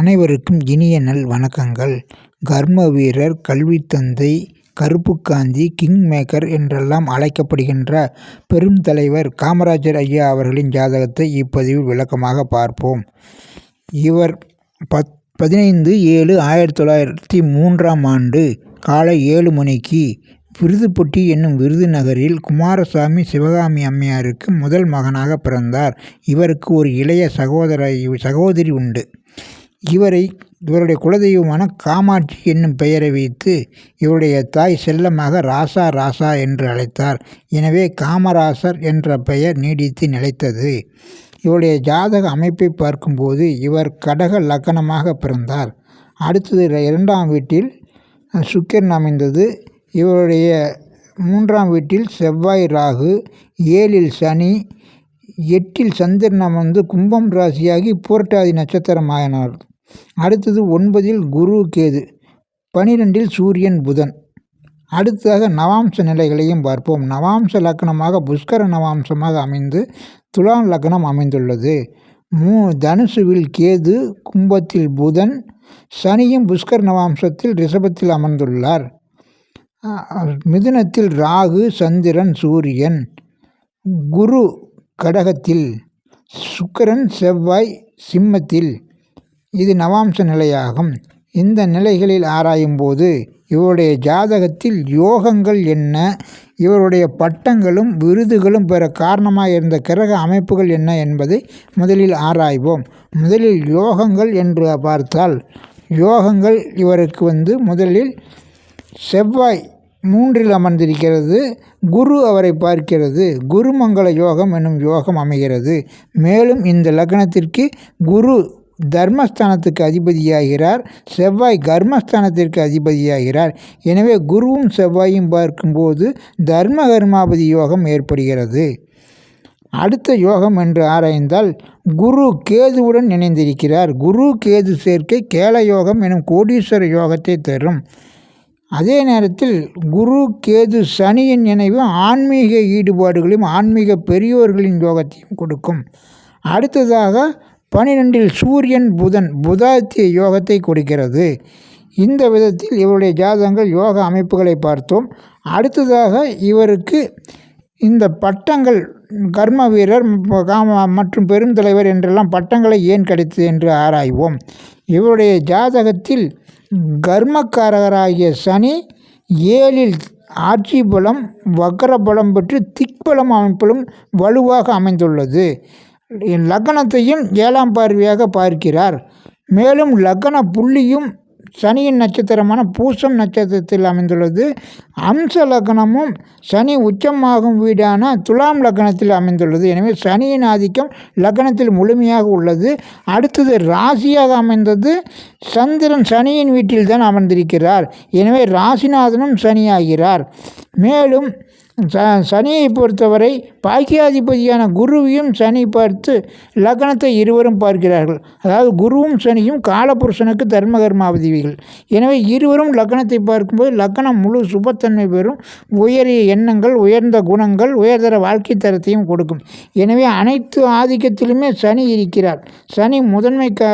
அனைவருக்கும் இனிய நல் வணக்கங்கள். கர்ம வீரர் கல்வி தந்தை கருப்புக்காந்தி கிங் மேக்கர் என்றெல்லாம் அழைக்கப்படுகின்ற பெரும் தலைவர் காமராஜர் ஐயா அவர்களின் ஜாதகத்தை இப்பதிவில் விளக்கமாக பார்ப்போம். இவர் பத் பதினைந்து ஏழு ஆயிரத்தி தொள்ளாயிரத்தி மூன்றாம் ஆண்டு காலை ஏழு மணிக்கு விருதுப்பட்டி என்னும் விருதுநகரில் குமாரசாமி சிவகாமி அம்மையாருக்கு முதல் மகனாக பிறந்தார். இவருக்கு ஒரு இளைய சகோதர சகோதரி உண்டு. இவரை இவருடைய குலதெய்வமான காமாட்சி என்னும் பெயரை வைத்து இவருடைய தாய் செல்லமாக ராசா ராசா என்று அழைத்தார். எனவே காமராசர் என்ற பெயர் நீடித்து நிலைத்தது. இவருடைய ஜாதக அமைப்பை பார்க்கும்போது இவர் கடக லக்கணமாக பிறந்தார். அடுத்தது இரண்டாம் வீட்டில் சுக்கிரன் அமைந்தது. இவருடைய மூன்றாம் வீட்டில் செவ்வாய் ராகு ஏழில் சனி எட்டில் சந்திரன் அமர்ந்து கும்பம் ராசியாகி பூரட்டாதி நட்சத்திரமாயினார். அடுத்தது ஒன்பதில் குரு கேது பனிரெண்டில் சூரியன் புதன். அடுத்ததாக நவாம்ச நிலைகளையும் பார்ப்போம். நவாம்ச லக்னமாக புஷ்கர நவாம்சமாக அமைந்து துலாம் லக்னம் அமைந்துள்ளது. மூ தனுசுவில் கேது கும்பத்தில் புதன் சனியும் புஷ்கர் நவாம்சத்தில் ரிஷபத்தில் அமர்ந்துள்ளார். மிதுனத்தில் ராகு சந்திரன் சூரியன். குரு கடகத்தில் சுக்கரன் செவ்வாய் சிம்மத்தில். இது நவாம்ச நிலையாகும். இந்த நிலைகளில் ஆராயும்போது இவருடைய ஜாதகத்தில் யோகங்கள் என்ன? இவருடைய பட்டங்களும் விருதுகளும் பெற காரணமாக இருந்த கிரக அமைப்புகள் என்ன என்பதை முதலில் ஆராய்வோம். முதலில் யோகங்கள் என்று பார்த்தால் யோகங்கள் இவருக்கு வந்து முதலில் செவ்வாய் மூன்றில் அமர்ந்திருக்கிறது குரு அவரை பார்க்கிறது. குருமங்கள யோகம் என்னும் யோகம் அமைகிறது. மேலும் இந்த லக்னத்திற்கு குரு தர்மஸ்தானத்துக்கு அதிபதியாகிறார். செவ்வாய் கர்மஸ்தானத்திற்கு அதிபதியாகிறார். எனவே குருவும் செவ்வாயும் பார்க்கும்போது தர்ம கர்மாபதி யோகம் ஏற்படுகிறது. அடுத்த யோகம் என்று ஆராய்ந்தால் குரு கேதுவுடன் இணைந்திருக்கிறார். குரு கேது சேர்க்கை கேல யோகம் எனும் கோடீஸ்வர யோகத்தை தரும். அதே நேரத்தில் குரு கேது சனியின் நினைவு ஆன்மீக ஈடுபாடுகளையும் ஆன்மீக பெரியோர்களின் யோகத்தையும் கொடுக்கும். அடுத்ததாக பனிரெண்டில் சூரியன் புதன் புதாத்திய யோகத்தை கொடுக்கிறது. இந்த விதத்தில் இவருடைய ஜாதகங்கள் யோக அமைப்புகளை பார்த்தோம். அடுத்ததாக இவருக்கு இந்த பட்டங்கள் கர்ம வீரர் காம மற்றும் பெருந்தலைவர் என்றெல்லாம் பட்டங்களை ஏன் கிடைத்தது என்று ஆராய்வோம். இவருடைய ஜாதகத்தில் கர்மக்காரகராகிய சனி ஏழில் ஆட்சி பலம் வக்கர பலம் பெற்று திக்பலம் அமைப்பிலும் வலுவாக அமைந்துள்ளது. லக்னத்தையும் ஏழாம் பார்வையாக பார்க்கிறார். மேலும் லக்ன புள்ளியும் சனியின் நட்சத்திரமான பூசம் நட்சத்திரத்தில் அமைந்துள்ளது. அம்ச லக்னமும் சனி உச்சமாகும் வீடான துலாம் லக்னத்தில் அமைந்துள்ளது. எனவே சனியின் ஆதிக்கம் லக்னத்தில் முழுமையாக உள்ளது. அடுத்தது ராசியாக அமைந்தது. சந்திரன் சனியின் வீட்டில் தான் அமர்ந்திருக்கிறார். எனவே ராசிநாதனும் சனியாகிறார். மேலும் ச சனியை பொறுத்தவரை பாக்கியாதிபதியான குருவையும் சனி பார்த்து லக்னத்தை இருவரும் பார்க்கிறார்கள். அதாவது குருவும் சனியும் காலபுருஷனுக்கு தர்மகர்மாவதிகள். எனவே இருவரும் லக்னத்தை பார்க்கும்போது லக்னம் முழு சுபத்தன்மை பெறும். உயரிய எண்ணங்கள் உயர்ந்த குணங்கள் உயர்தர வாழ்க்கை தரத்தையும் கொடுக்கும். எனவே அனைத்து ஆதிக்கத்திலுமே சனி இருக்கிறார். சனி முதன்மை க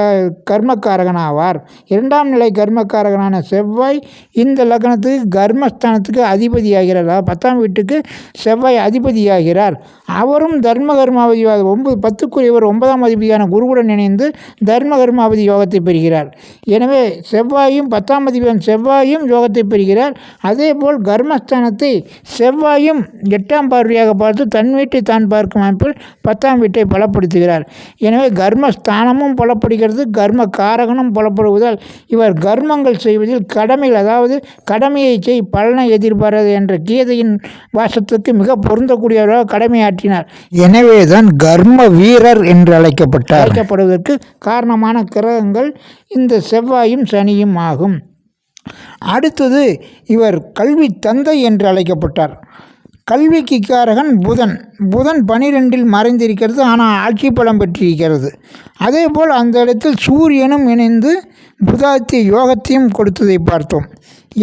கர்மக்காரகனாவார். இரண்டாம் நிலை கர்மக்காரகனான செவ்வாய் இந்த லக்னத்துக்கு கர்மஸ்தானத்துக்கு அதிபதியாகிறார். பத்தாம் வீட்டுக்கு செவ்வாய் அதிபதியாகிறார். அவரும் தர்ம கர்மாவதி ஒன்பது பத்துக்குரியவர் ஒன்பதாம் அதிபதியான குருவுடன் இணைந்து தர்ம கர்மாவதி யோகத்தை பெறுகிறார். எனவே செவ்வாயும் பத்தாம் அதிபதியான செவ்வாயும் யோகத்தை பெறுகிறார். அதே போல் கர்மஸ்தானத்தை செவ்வாயும் எட்டாம் பார்வையாக பார்த்து தன் வீட்டை தான் பார்க்கும் அமைப்பில் பத்தாம் வீட்டை பலப்படுத்துகிறார். எனவே கர்மஸ்தானமும் பலப்படுகிறது கர்ம காரகனும் பலப்படுவதால் இவர் கர்மங்கள் செய்வதில் கடமைகள் அதாவது கடமையை செய் பலனை எதிர்பாராது என்ற கீதையின் வாசத்துக்கு மிக பொருந்தக்கூடியவராக கடமையாற்றினார். எனவேதான் கர்ம வீரர் என்று அழைக்கப்பட்டார். அழைக்கப்படுவதற்கு காரணமான கிரகங்கள் இந்த செவ்வாயும் சனியும் ஆகும். அடுத்தது இவர் கல்வி தந்தை என்று அழைக்கப்பட்டார். கல்விக்கு காரகன் புதன். புதன் பனிரெண்டில் மறைந்திருக்கிறது ஆனால் ஆட்சி பலம் பெற்றிருக்கிறது. அதே போல் அந்த இடத்தில் சூரியனும் இணைந்து புதாத்திய யோகத்தையும் கொடுத்ததை பார்த்தோம்.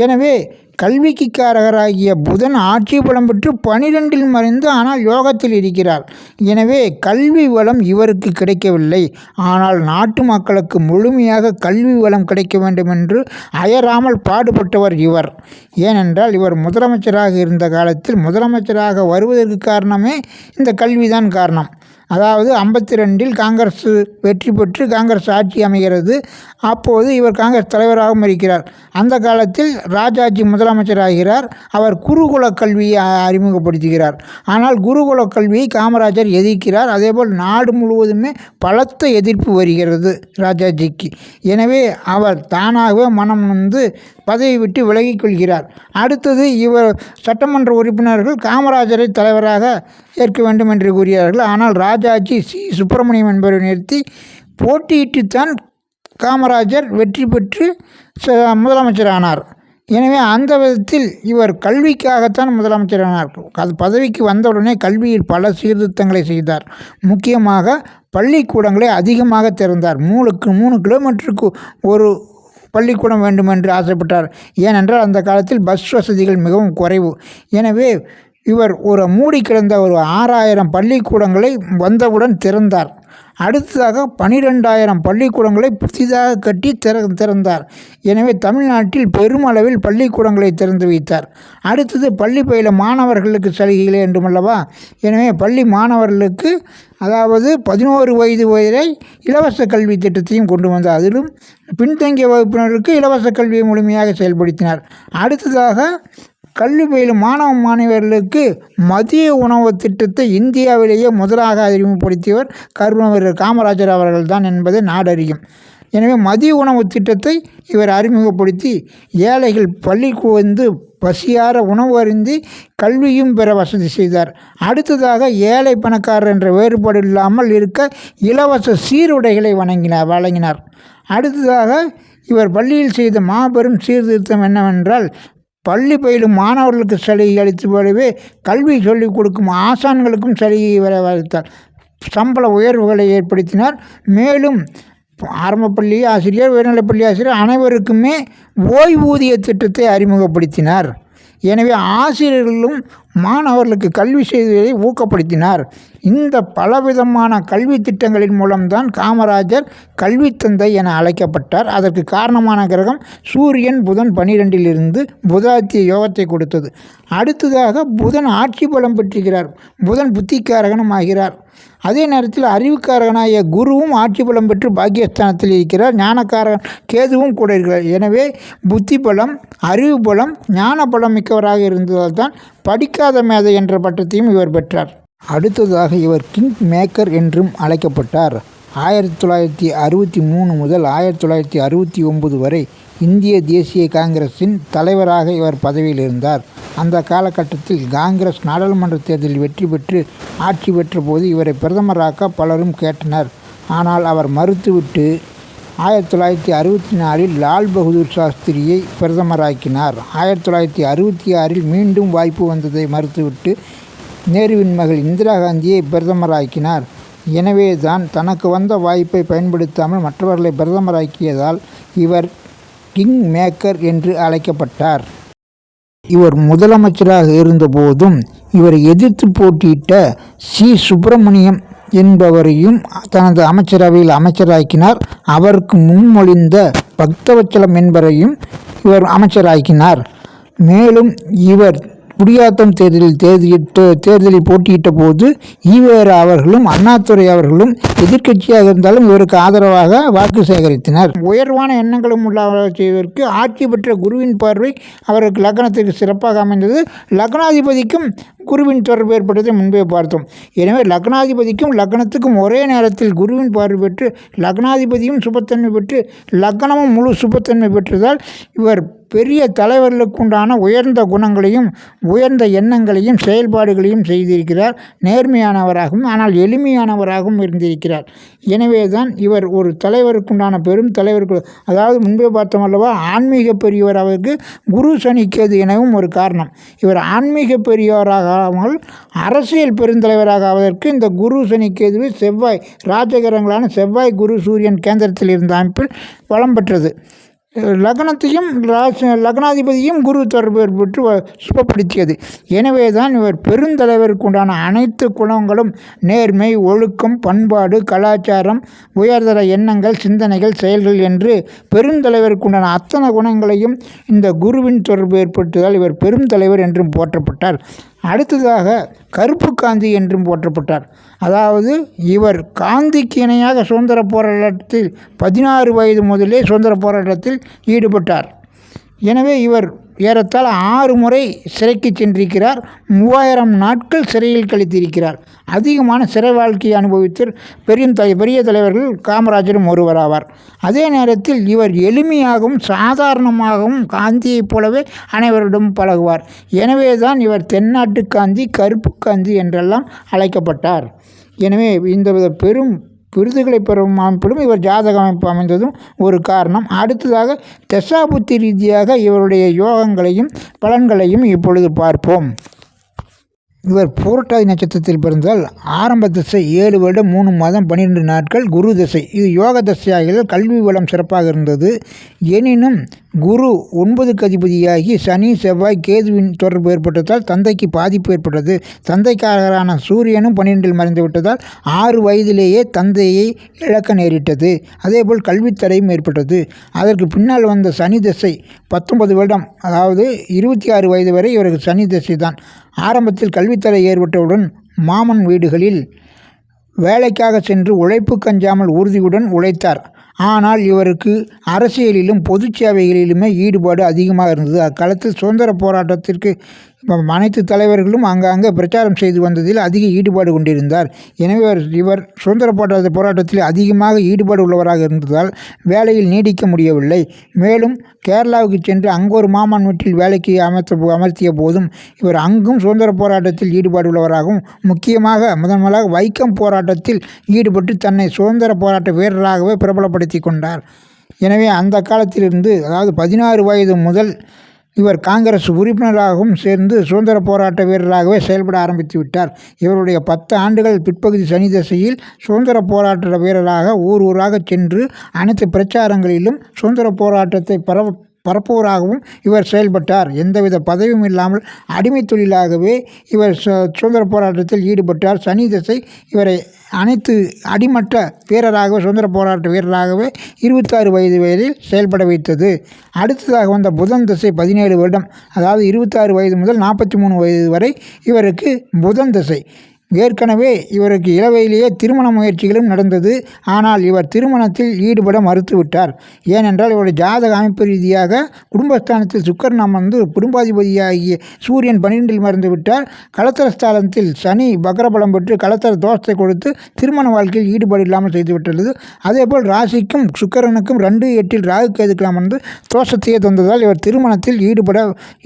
எனவே கல்விக்கு காரகராகிய புதன் ஆட்சி பலம் பெற்று பனிரெண்டில் மறைந்து ஆனால் யோகத்தில் இருக்கிறார். எனவே கல்வி வளம் இவருக்கு கிடைக்கவில்லை. ஆனால் நாட்டு மக்களுக்கு முழுமையாக கல்வி வளம் கிடைக்க வேண்டும் என்று அயராமல் பாடுபட்டவர் இவர். ஏனென்றால் இவர் முதலமைச்சராக இருந்த காலத்தில் முதலமைச்சராக வருவதற்கு காரணமே இந்த கல்விதான் காரணம். அதாவது ஐம்பத்தி ரெண்டில் காங்கிரஸ் வெற்றி பெற்று காங்கிரஸ் ஆட்சி அமைகிறது. அப்போது இவர் காங்கிரஸ் தலைவராகவும் இருக்கிறார். அந்த காலத்தில் ராஜாஜி முதலமைச்சராகிறார். அவர் குருகுல கல்வியை அறிமுகப்படுத்துகிறார். ஆனால் குருகுல கல்வியை காமராஜர் எதிர்க்கிறார். அதேபோல் நாடு முழுவதுமே பலத்த எதிர்ப்பு வருகிறது ராஜாஜிக்கு. எனவே அவர் தானாகவே மனம் வந்து பதவி விட்டு விலகிக் கொள்கிறார். அடுத்தது இவர் சட்டமன்ற உறுப்பினர்கள் காமராஜரை தலைவராக ஏற்க வேண்டும் என்று கூறினார்கள். ஆனால் ராஜாஜி சி. சுப்பிரமணியம் என்பவரை நிறுத்தி போட்டியிட்டுத்தான் காமராஜர் வெற்றி பெற்று ச- முதலமைச்சரானார். எனவே அந்த விதத்தில் இவர் கல்விக்காகத்தான் முதலமைச்சரானார். அது பதவிக்கு வந்தவுடனே கல்வியில் பல சீர்திருத்தங்களை செய்தார். முக்கியமாக பள்ளிக்கூடங்களை அதிகமாக திறந்தார். மூணுக்கு மூணு கிலோமீட்டருக்கு ஒரு பள்ளிக்கூடம் வேண்டும் என்று ஆசைப்பட்டார். ஏனென்றால் அந்த காலத்தில் பஸ் வசதிகள் மிகவும் குறைவு. எனவே இவர் ஒரு மூடி கிடந்த ஒரு ஆறாயிரம் பள்ளிக்கூடங்களை வந்தவுடன் திறந்தார். அடுத்ததாக பனிரெண்டாயிரம் பள்ளிக்கூடங்களை புதிதாக கட்டி திற திறந்தார். எனவே தமிழ்நாட்டில் பெருமளவில் பள்ளிக்கூடங்களை திறந்து வைத்தார். அடுத்தது பள்ளி பயில மாணவர்களுக்கு சலுகைகளே என்றுமல்லவா? எனவே பள்ளி மாணவர்களுக்கு அதாவது பதினோரு வயது வரை இலவச கல்வி திட்டத்தையும் கொண்டு வந்தார் அதிலும் பின்தங்கிய வகுப்பினருக்கு இலவச கல்வியை முழுமையாக செயல்படுத்தினார். அடுத்ததாக கல்வி பயிலும் மாணவ மாணவர்களுக்கு மதிய உணவு திட்டத்தை இந்தியாவிலேயே முதலாக அறிமுகப்படுத்தியவர் கருணவர் காமராஜர் அவர்கள் தான் என்பதை நாடறியும். எனவே மதிய உணவு திட்டத்தை இவர் அறிமுகப்படுத்தி ஏழைகள் பள்ளிக்கு வந்து பசியார உணவு அருந்தி கல்வியும் பெற வசதி செய்தார். அடுத்ததாக ஏழை பணக்காரர் என்ற வேறுபாடு இல்லாமல் இருக்க இலவச சீருடைகளை வணங்கினார் வழங்கினார். அடுத்ததாக இவர் பள்ளியில் செய்த மாபெரும் சீர்திருத்தம் என்னவென்றால் பள்ளி பயிலும் மாணவர்களுக்கு சலுகை அளித்து போலவே கல்வி சொல்லிக் கொடுக்கும் ஆசான்களுக்கும் சலுகை வர அளித்தார் சம்பள உயர்வுகளை ஏற்படுத்தினார். மேலும் ஆரம்பப்பள்ளி ஆசிரியர் உயர்நிலைப்பள்ளி ஆசிரியர் அனைவருக்குமே ஓய்வூதிய திட்டத்தை அறிமுகப்படுத்தினார். எனவே ஆசிரியர்களும் மாணவர்களுக்கு கல்வி செய்வதை ஊக்கப்படுத்தினார். இந்த பலவிதமான கல்வி திட்டங்களின் மூலம்தான் காமராஜர் கல்வி தந்தை என அழைக்கப்பட்டார். அதற்கு காரணமான கிரகம் சூரியன் புதன் பனிரெண்டிலிருந்து புதாத்திய யோகத்தை கொடுத்தது. அடுத்ததாக புதன் ஆட்சி பலம் பெற்றுகிறார். புதன் புத்திக்காரகனும் ஆகிறார். அதே நேரத்தில் அறிவுக்காரகனாகிய குருவும் ஆட்சி பலம் பெற்று பாக்கியஸ்தானத்தில் இருக்கிறார். ஞானக்காரகன் கேதுவும் கூட இருக்கிறார். எனவே புத்தி பலம் அறிவு பலம் ஞான பலம் மிக்கவராக இருந்ததால் தான் படிக்க படிக்காத மேதை என்ற பட்டத்தையும் இவர் பெற்றார். அடுத்ததாக இவர் கிங் மேக்கர் என்றும் அழைக்கப்பட்டார். ஆயிரத்தி தொள்ளாயிரத்தி அறுபத்தி மூணு முதல் ஆயிரத்தி தொள்ளாயிரத்தி அறுபத்தி ஒன்பது வரை இந்திய தேசிய காங்கிரஸின் தலைவராக இவர் பதவியில் இருந்தார். அந்த காலகட்டத்தில் காங்கிரஸ் நாடாளுமன்ற தேர்தலில் வெற்றி பெற்று ஆட்சி பெற்ற போது இவரை பிரதமராக்க பலரும் கேட்டனர். ஆனால் அவர் மறுத்துவிட்டு ஆயிரத்தி தொள்ளாயிரத்தி அறுபத்தி நாலில் லால் பகதூர் சாஸ்திரியை பிரதமராக்கினார். ஆயிரத்தி தொள்ளாயிரத்தி அறுபத்தி ஆறில் மீண்டும் வாய்ப்பு வந்ததை மறுத்துவிட்டு நேருவின் மகள் இந்திரா காந்தியை பிரதமராக்கினார். எனவே தான் தனக்கு வந்த வாய்ப்பை பயன்படுத்தாமல் மற்றவர்களை பிரதமராக்கியதால் இவர் கிங் மேக்கர் என்று அழைக்கப்பட்டார். இவர் முதலமைச்சராக இருந்தபோதும் இவரை எதிர்த்து போட்டியிட்ட சி. சுப்பிரமணியம் என்பவரையும் தனது அமைச்சரவையில் அமைச்சராக்கினார். அவருக்கு முன்மொழிந்த பக்தவச்சலம் என்பவரையும் இவர் அமைச்சராக்கினார். மேலும் இவர் குடியாத்தம் தேர்தலில் தேர்தலிட்டு தேர்தலில் போட்டியிட்ட போது ஈவேரா அவர்களும் அண்ணாதுரை அவர்களும் எதிர்க்கட்சியாக இருந்தாலும் இவருக்கு ஆதரவாக வாக்கு சேகரித்தனர். உயர்வான எண்ணங்களும் உள்ளவராக செய்வதற்கு ஆட்சி பெற்ற குருவின் பார்வை அவருக்கு லக்னத்திற்கு சிறப்பாக அமைந்தது. லக்னாதிபதிக்கும் குருவின் தொடர்பு ஏற்பட்டதை முன்பே பார்த்தோம். எனவே லக்னாதிபதிக்கும் லக்னத்துக்கும் ஒரே நேரத்தில் குருவின் பார்வை பெற்று லக்னாதிபதியும் சுபத்தன்மை பெற்று லக்னமும் முழு சுபத்தன்மை பெற்றதால் இவர் பெரிய தலைவர்களுக்குண்டான உயர்ந்த குணங்களையும் உயர்ந்த எண்ணங்களையும் செயல்பாடுகளையும் செய்திருக்கிறார். நேர்மையானவராகவும் ஆனால் எளிமையானவராகவும் இருந்திருக்கிறார். எனவே தான் இவர் ஒரு தலைவருக்குண்டான பெரும் தலைவருக்கு அதாவது முன்பே பார்த்தோம் அல்லவா ஆன்மீக பெரியவர் அவருக்கு குரு சனி கேது எனவும் ஒரு காரணம். இவர் ஆன்மீக பெரியவராகாமல் அரசியல் பெருந்தலைவராக ஆவதற்கு இந்த குரு சனி செவ்வாய் ராஜகிரகங்களான செவ்வாய் குரு சூரியன் கேந்திரத்தில் இருந்த அமைப்பில் வளம் பெற்றது. லக்னத்தையும் ராசி லக்னாதிபதியும் குரு தொடர்பு ஏற்பட்டு வ- சுபப்படுத்தியது. எனவே தான் இவர் பெருந்தலைவருக்கு உண்டான அனைத்து குணங்களும் நேர்மை ஒழுக்கம் பண்பாடு கலாச்சாரம் உயர்தர எண்ணங்கள் சிந்தனைகள் செயல்கள் என்று பெருந்தலைவருக்கு உண்டான அத்தனை குணங்களையும் இந்த குருவின் தொடர்பு ஏற்பட்டதால் இவர் பெருந்தலைவர் என்றும் போற்றப்பட்டார். அடுத்ததாக கருப்பு காந்தி என்றும் போற்றப்பட்டார். அதாவது இவர் காந்திக்கு இணையாக சுதந்திர போராட்டத்தில் பதினாறு வயது முதலே சுதந்திர போராட்டத்தில் ஈடுபட்டார். எனவே இவர் ஏறத்தால் ஆறு முறை சிறைக்கு சென்றிருக்கிறார். மூவாயிரம் நாட்கள் சிறையில் கழித்திருக்கிறார். அதிகமான சிறை வாழ்க்கையை அனுபவித்து பெரிய தலை பெரிய தலைவர்கள் காமராஜரும் ஒருவராவார். அதே நேரத்தில் இவர் எளிமையாகவும் சாதாரணமாகவும் காந்தியைப் போலவே அனைவரிடம் பழகுவார். எனவே தான் இவர் தென்னாட்டு காந்தி கருப்பு காந்தி என்றெல்லாம் அழைக்கப்பட்டார். எனவே இந்த வித பெரும் விருதுகளை பெறும் அமைப்பிலும் இவர் ஜாதக அமைப்பு அமைந்ததும் ஒரு காரணம். அடுத்ததாக தசாபுத்தி ரீதியாக இவருடைய யோகங்களையும் பலன்களையும் இப்பொழுது பார்ப்போம். இவர் பூரட்டாதி நட்சத்திரத்தில் பிறந்தால் ஆரம்ப திசை ஏழு வருடம் மூணு மாதம் பன்னிரெண்டு நாட்கள் குரு திசை. இது யோக திசையாக கல்வி வளம் சிறப்பாக இருந்தது. எனினும் குரு ஒன்பதுக்கு அதிபதியாகி சனி செவ்வாய் கேதுவின் தொடர்பு ஏற்பட்டதால் தந்தைக்கு பாதிப்பு ஏற்பட்டது. தந்தைக்காரரான சூரியனும் பன்னிரெண்டில் மறைந்து விட்டதால் ஆறு வயதிலேயே தந்தையை இழக்க நேரிட்டது. அதேபோல் கல்வித்தடையும் ஏற்பட்டது. அதற்கு பின்னால் வந்த சனி திசை பத்தொன்பது வருடம் அதாவது இருபத்தி ஆறு வயது வரை இவருக்கு சனி திசை தான். ஆரம்பத்தில் கல்வித்தடை ஏற்பட்டவுடன் மாமன் வீடுகளில் வேலைக்காக சென்று உழைப்பு கஞ்சாமல் உறுதியுடன் உழைத்தார். ஆனால் இவருக்கு அரசியலிலும் பொது சேவைகளிலுமே ஈடுபாடு அதிகமாக இருந்தது. அக்காலத்தில் சுதந்திர போராட்டத்திற்கு அனைத்து தலைவர்களும் அங்கங்கே பிரச்சாரம் செய்து வந்ததில் அதிக ஈடுபாடு கொண்டிருந்தார். எனவே இவர் இவர் சுதந்திர போராட்ட போராட்டத்தில் அதிகமாக ஈடுபாடு உள்ளவராக இருந்ததால் வேலையில் நீடிக்க முடியவில்லை. மேலும் கேரளாவுக்கு சென்று அங்கு ஒரு மாமன் வீட்டில் வேலைக்கு அமர்த்த அமர்த்திய போதும் இவர் அங்கும் சுதந்திர போராட்டத்தில் ஈடுபாடு உள்ளவராகவும் முக்கியமாக முதன் முதலாக வைக்கம் போராட்டத்தில் ஈடுபட்டு தன்னை சுதந்திர போராட்ட வீரராகவே பிரபலப்படுத்தி கொண்டார். எனவே அந்த காலத்திலிருந்து அதாவது பதினாறு வயது முதல் இவர் காங்கிரஸ் உறுப்பினராகவும் சேர்ந்து சுதந்திர போராட்ட வீரராகவே செயல்பட ஆரம்பித்து விட்டார். இவருடைய பத்து ஆண்டுகள் பிற்பகுதி சனி தசையில் சுதந்திர போராட்ட வீரராக ஊர் ஊராக சென்று அனைத்து பிரச்சாரங்களிலும் சுதந்திர போராட்டத்தை பரவ பரப்புவராகவும் இவர் செயல்பட்டார். எந்தவித பதவியும் இல்லாமல் அடிமை தொழிலாகவே இவர் சு- சுதந்திர போராட்டத்தில் ஈடுபட்டார். சனி திசை இவரை அனைத்து அடிமட்ட வீரராகவே சுதந்திர போராட்ட வீரராகவே இருபத்தாறு வயது வயதில் செயல்பட வைத்தது. அடுத்ததாக வந்த புதன் திசை பதினேழு வருடம் அதாவது இருபத்தாறு வயது முதல் நாற்பத்தி மூணு வயது வரை இவருக்கு புதன் திசை. ஏற்கனவே இவருக்கு இளவையிலேயே திருமண முயற்சிகளும் நடந்தது. ஆனால் இவர் திருமணத்தில் ஈடுபட மறுத்துவிட்டார். ஏனென்றால் இவருடைய ஜாதக அமைப்பு ரீதியாக குடும்பஸ்தானத்தில் சுக்கரன் அமர்ந்து குடும்பாதிபதியாகிய சூரியன் பன்னிரெண்டில் மறந்து விட்டார். கலத்தரஸ்தானத்தில் சனி பக்ரபலம் பெற்று கலத்தர தோஷத்தை கொடுத்து திருமண வாழ்க்கையில் ஈடுபாடு இல்லாமல் செய்துவிட்டுள்ளது. அதேபோல் ராசிக்கும் சுக்கரனுக்கும் ரெண்டு எட்டில் ராகு கேதுக்கலாம் வந்து தோஷத்தையே தந்ததால் இவர் திருமணத்தில் ஈடுபட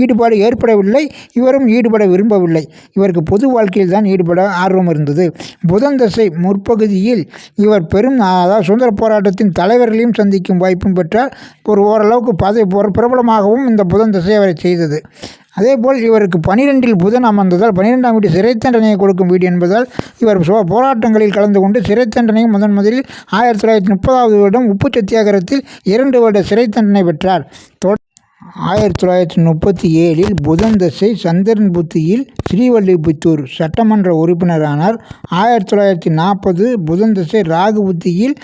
ஈடுபாடு ஏற்படவில்லை. இவரும் ஈடுபட விரும்பவில்லை. இவருக்கு பொது வாழ்க்கையில் தான் ஈடுபட ஆர்வம் இருந்தது. புதன் தசை முற்பகுதியில் இவர் பெரும் அதாவது சுதந்திர போராட்டத்தின் தலைவர்களையும் சந்திக்கும் வாய்ப்பும் பெற்றார். ஒரு ஓரளவுக்கு பதவி ஒரு பிரபலமாகவும் இந்த புதன் தசை அவரை செய்தது. அதேபோல் இவருக்கு பனிரெண்டில் புதன் அமர்ந்ததால் பனிரெண்டாம் வீடு சிறை தண்டனையை கொடுக்கும் வீடு என்பதால் இவர் சோ- போராட்டங்களில் கலந்து கொண்டு சிறை தண்டனையை முதன் முதலில் ஆயிரத்தி தொள்ளாயிரத்தி முப்பதாவது வருடம் உப்பு சத்தியாகிரகத்தில் இரண்டு வருட சிறை தண்டனை பெற்றார். தொ- ஆயிரத்தி தொள்ளாயிரத்தி முப்பத்தி ஏழில் புதன் தசை சந்திரன் புத்தியில் ஸ்ரீவல்லிபுத்தூர் சட்டமன்ற உறுப்பினரானார். ஆயிரத்தி தொள்ளாயிரத்தி நாற்பது புதன் தசை ராகு புத்தியில்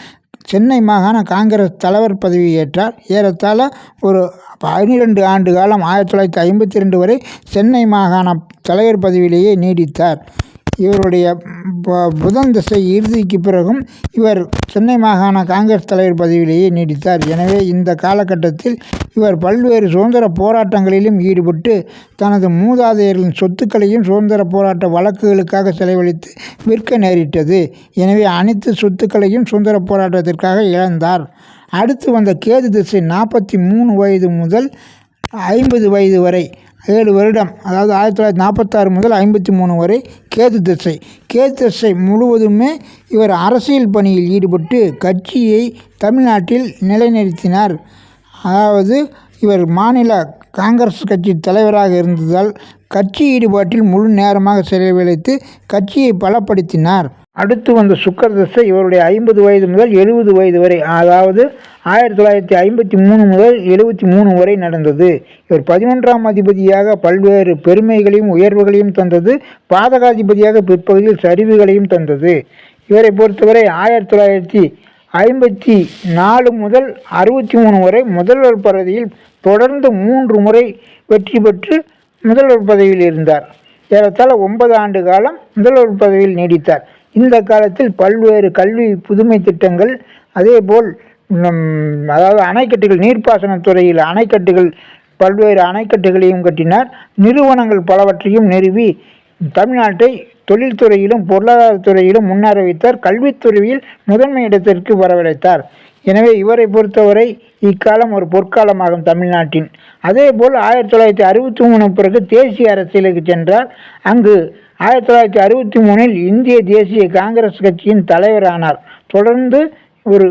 சென்னை மாகாண காங்கிரஸ் தலைவர் பதவியேற்றார். ஏறத்தாழ ஒரு பன்னிரெண்டு ஆண்டு காலம் ஆயிரத்தி தொள்ளாயிரத்தி ஐம்பத்தி ரெண்டு வரை சென்னை மாகாண தலைவர் பதவியிலேயே நீடித்தார். இவருடைய ப- புதன் திசை இறுதிக்கு பிறகும் இவர் சென்னை மாகாண காங்கிரஸ் தலைவர் பதவியிலேயே நீடித்தார். எனவே இந்த காலகட்டத்தில் இவர் பல்வேறு சுதந்திர போராட்டங்களிலும் ஈடுபட்டு தனது மூதாதையர்களின் சொத்துக்களையும் சுதந்திர போராட்ட வழக்குகளுக்காக செலவழித்து விற்க நேரிட்டது. எனவே அனைத்து சொத்துக்களையும் சுதந்திர போராட்டத்திற்காக இழந்தார். அடுத்து வந்த கேது திசை நாற்பத்தி மூணு வயது முதல் ஐம்பது வயது வரை ஏழு வருடம் அதாவது ஆயிரத்தி தொள்ளாயிரத்தி நாற்பத்தாறு முதல் ஐம்பத்தி மூணு வரை கேது திசை. கேது திசை முழுவதுமே இவர் அரசியல் பணியில் ஈடுபட்டு கட்சியை தமிழ்நாட்டில் நிலைநிறுத்தினார். அதாவது இவர் மாநில காங்கிரஸ் கட்சி தலைவராக இருந்ததால் கட்சி ஈடுபாட்டில் முழு நேரமாக செலவழித்து கட்சியை பலப்படுத்தினார். அடுத்து வந்த சுக்கர தசை இவருடைய ஐம்பது வயது முதல் எழுபது வயது வரை அதாவது ஆயிரத்தி தொள்ளாயிரத்தி ஐம்பத்தி மூணு முதல் எழுபத்தி மூணு வரை நடந்தது. இவர் பதினொன்றாம் அதிபதியாக பல்வேறு பெருமைகளையும் உயர்வுகளையும் தந்தது. பாதகாதிபதியாக பிற்பகுதியில் சரிவுகளையும் தந்தது. இவரை பொறுத்தவரை ஆயிரத்தி தொள்ளாயிரத்தி ஐம்பத்தி நாலு முதல் அறுபத்தி மூணு வரை முதல்வர் பதவியில் தொடர்ந்து மூன்று முறை வெற்றி பெற்று முதல்வர் பதவியில் இருந்தார். ஏறத்தாழ ஒன்பது ஆண்டு காலம் முதல்வர் பதவியில் நீடித்தார். இந்த காலத்தில் பல்வேறு கல்வி புதுமை திட்டங்கள் அதேபோல் அதாவது அணைக்கட்டுகள் நீர்ப்பாசனத்துறையில் அணைக்கட்டுகள் பல்வேறு அணைக்கட்டுகளையும் கட்டினார். நிறுவனங்கள் பலவற்றையும் நிறுவி தமிழ்நாட்டை தொழில்துறையிலும் பொருளாதாரத்துறையிலும் முன்னேற வைத்தார் கல்வித்துறையில் முதன்மை இடத்திற்கு வரவழைத்தார். எனவே இவரை பொறுத்தவரை இக்காலம் ஒரு பொற்காலமாகும் தமிழ்நாட்டின். அதேபோல் ஆயிரத்தி தொள்ளாயிரத்தி அறுபத்தி மூணு பிறகு தேசிய அரசியலுக்கு சென்றார். அங்கு ஆயிரத்தி தொள்ளாயிரத்தி அறுபத்தி மூணில் இந்திய தேசிய காங்கிரஸ் கட்சியின் தலைவரானார். தொடர்ந்து ஒரு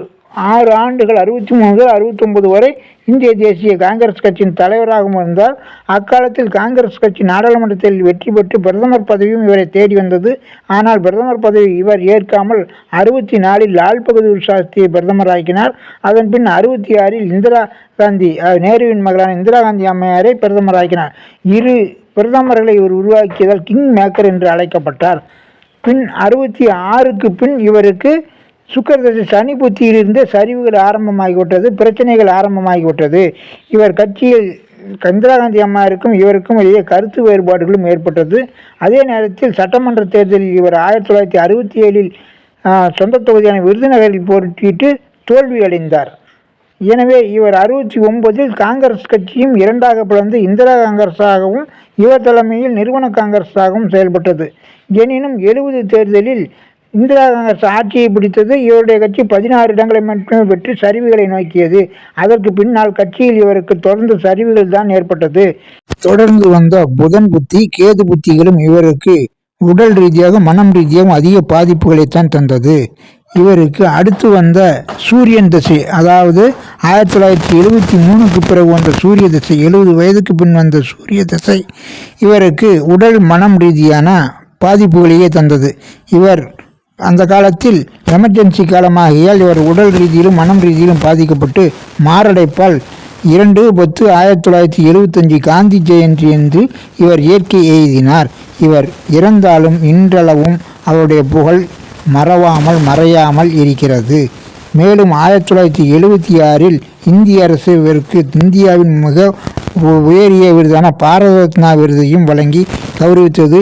ஆறு ஆண்டுகள் அறுபத்தி மூணு முதல் அறுபத்தொம்பது வரை இந்திய தேசிய காங்கிரஸ் கட்சியின் தலைவராகவும் இருந்தார். அக்காலத்தில் காங்கிரஸ் கட்சி நாடாளுமன்றத்தில் வெற்றி பெற்று பிரதமர் பதவியும் இவரை தேடி வந்தது. ஆனால் பிரதமர் பதவி இவர் ஏற்காமல் அறுபத்தி நாலில் லால் பகதூர் சாஸ்திரியை பிரதமராக்கினார். அதன் பின் அறுபத்தி ஆறில் இந்திரா காந்தி நேருவின் மகளான இந்திரா காந்தி அம்மையாரை பிரதமராக்கினார். இரு பிரதமர்களை இவர் உருவாக்கியதால் கிங் மேக்கர் என்று அழைக்கப்பட்டார். பின் அறுபத்தி ஆறுக்கு பின் இவருக்கு சுக்கரதசை சனி புத்தியிலிருந்து சரிவுகள் ஆரம்பமாகிவிட்டது பிரச்சனைகள் ஆரம்பமாகிவிட்டது. இவர் கட்சியில் இந்திரா காந்தி அம்மாருக்கும் இவருக்கும் இடையே கருத்து வேறுபாடுகளும் ஏற்பட்டது. அதே நேரத்தில் சட்டமன்ற தேர்தலில் இவர் ஆயிரத்தி தொள்ளாயிரத்தி அறுபத்தி ஏழில் சொந்த தொகுதியான விருதுநகரில் போட்டியிட்டு தோல்வியடைந்தார். எனவே இவர் அறுபத்தி ஒன்பதில் காங்கிரஸ் கட்சியும் இரண்டாக பிளந்து இந்திரா காங்கிரஸாகவும் இவர் தலைமையில் நிறுவன காங்கிரஸாகவும் செயல்பட்டது. எனினும் எழுபது தேர்தலில் இந்திரா காங்கிரஸ் ஆட்சியை பிடித்தது இவருடைய கட்சி பதினாறு இடங்களை மட்டுமே பெற்று சரிவுகளை நோக்கியது. அதற்கு பின்னால் கட்சியில் இவருக்கு தொடர்ந்து சரிவுகள் தான் ஏற்பட்டது. தொடர்ந்து வந்த புதன் புத்தி கேது புத்திகளும் இவருக்கு உடல் ரீதியாக மனம் ரீதியாகவும் அதிக பாதிப்புகளைத்தான் தந்தது. இவருக்கு அடுத்து வந்த சூரியன் திசை அதாவது ஆயிரத்தி தொள்ளாயிரத்தி எழுபத்தி மூணுக்கு பிறகு வந்த சூரிய திசை எழுபது வயதுக்கு பின் வந்த சூரிய திசை இவருக்கு உடல் மனம் ரீதியான பாதிப்புகளையே தந்தது. இவர் அந்த காலத்தில் எமர்ஜென்சி காலமாகியால் இவர் உடல் ரீதியிலும் மனம் ரீதியிலும் பாதிக்கப்பட்டு மாரடைப்பால் இரண்டு பத்து ஆயிரத்தி தொள்ளாயிரத்தி எழுபத்தஞ்சு காந்தி ஜெயந்தி என்று இவர் இயற்கை எழுதினார். இவர் இறந்தாலும் இன்றளவும் அவருடைய புகழ் மறவாமல் மறையாமல் இருக்கிறது. மேலும் ஆயிரத்தி தொள்ளாயிரத்தி எழுபத்தி ஆறில் இந்திய அரசு இவருக்கு இந்தியாவின் மிக உயரிய விருதான பாரத ரத்னா விருதையும் வழங்கி கௌரவித்தது